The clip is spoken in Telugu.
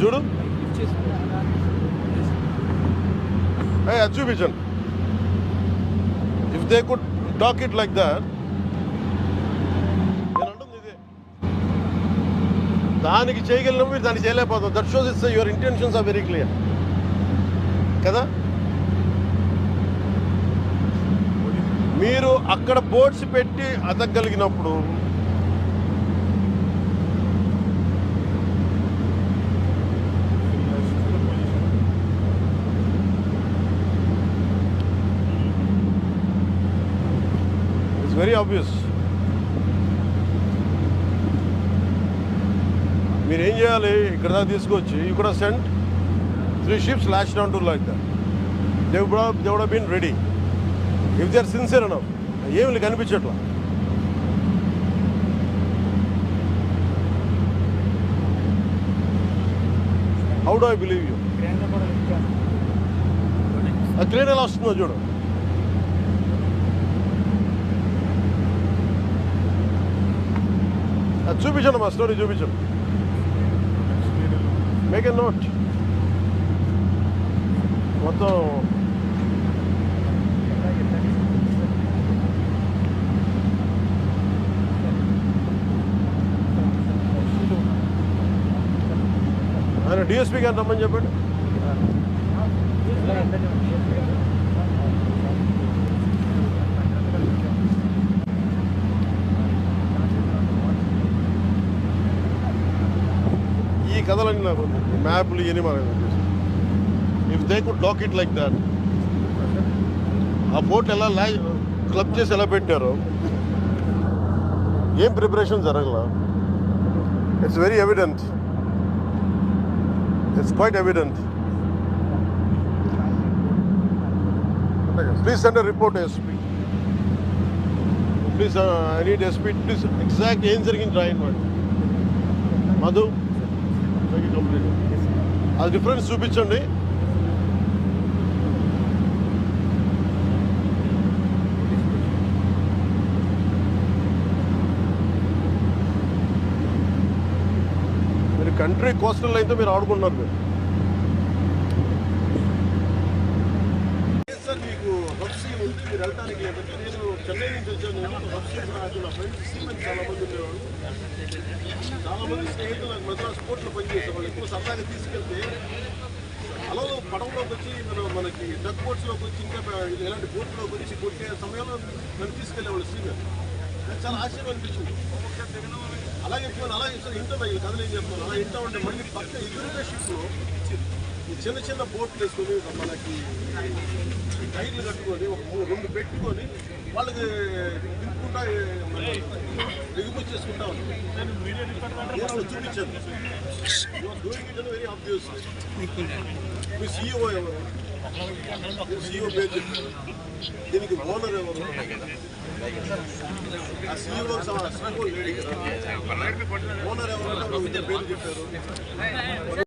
చూడు. ఏ అది చూపించండి. If they could talk it like that దానికి చేయగలిగిన మీరు దానికి చేయలేకపోతాం that shows it's your intentions are very clear కదా? మీరు అక్కడ బోర్డ్స్ పెట్టి అతగలిగినప్పుడు వెరీ ఆబ్వియస్ మీరు ఏం చేయాలి? ఇక్కడ దాకా తీసుకొచ్చి యూ కూడా sent three ships last down to like that they they would been ready if they are sincere అన్న ఏమి కనిపించట్లా how do I believe you ఆ క్రేన్ ఎలా వస్తుందో చూడు. చూపించండి మా స్టోరీ చూపించండి. మేక్ ఎ నోట్ మొత్తం ఆయన డిఎస్పీ గారు రమ్మని చెప్పండి. ఈ కథలన్నీ నాకు మ్యాప్లు ఇవన్నీ మనకు if they could dock it like that ఆ పోర్ట్ ఎలా లా క్లబ్ చేసి ఎలా పెట్టారో ఏం ప్రిపరేషన్ జరగల? It's very evident it's quite evident please send report SP please I need SP please exact ఏం జరిగింది రాయండి మధు? అది డిఫరెన్స్ చూపించండి. మీరు కంట్రీ కోస్టల్ లైన్తో మీరు ఆడుకుంటున్నారు మీరు. సార్ మీకు చెన్నై నుంచి వచ్చాను నాకు నా ఫ్రెండ్స్ సీమెన్ చాలా మంది ఉండేవాళ్ళు చాలా మంది స్నేహితులు నాకు మద్రాస్ కోర్టులో పనిచేసే వాళ్ళు ఎక్కువ సరదాగా తీసుకెళ్తే అలా పడవలోకి వచ్చి మనం మనకి డక్ బోట్స్లోకి వచ్చి ఇంకా ఇలాంటి బోట్లోకి వచ్చి కొట్టే సమయంలో నన్ను తీసుకెళ్ళేవాళ్ళు సీనియర్ నాకు చాలా ఆశ్చర్యం అనిపించింది అలాగే చెప్పాను అలాగే సార్ ఇంటర్ ఈ కథలు ఏం చెప్తాను అలా ఇంటా ఉంటే మళ్ళీ పక్క ఎదురుగా షిప్లో ఈ చిన్న చిన్న బోట్లు వేసుకొని మనకి టైర్లు కట్టుకొని ఒక రెండు పెట్టుకొని వాళ్ళకి దింపుకుంటా ఎగుమతి చేసుకుంటా ఉంటాం చూపించాను డూయింగ్ ఇట్ వెరీ ఆబ్వియస్ మీ సీఈఓ ఎవరు? సీఈఓ పేరు చెప్పారు. దీనికి ఓనర్ ఎవరు? ఆ సీఈఓ లేడీ కదా. ఓనర్ ఎవరు? పేరు చెప్పారు.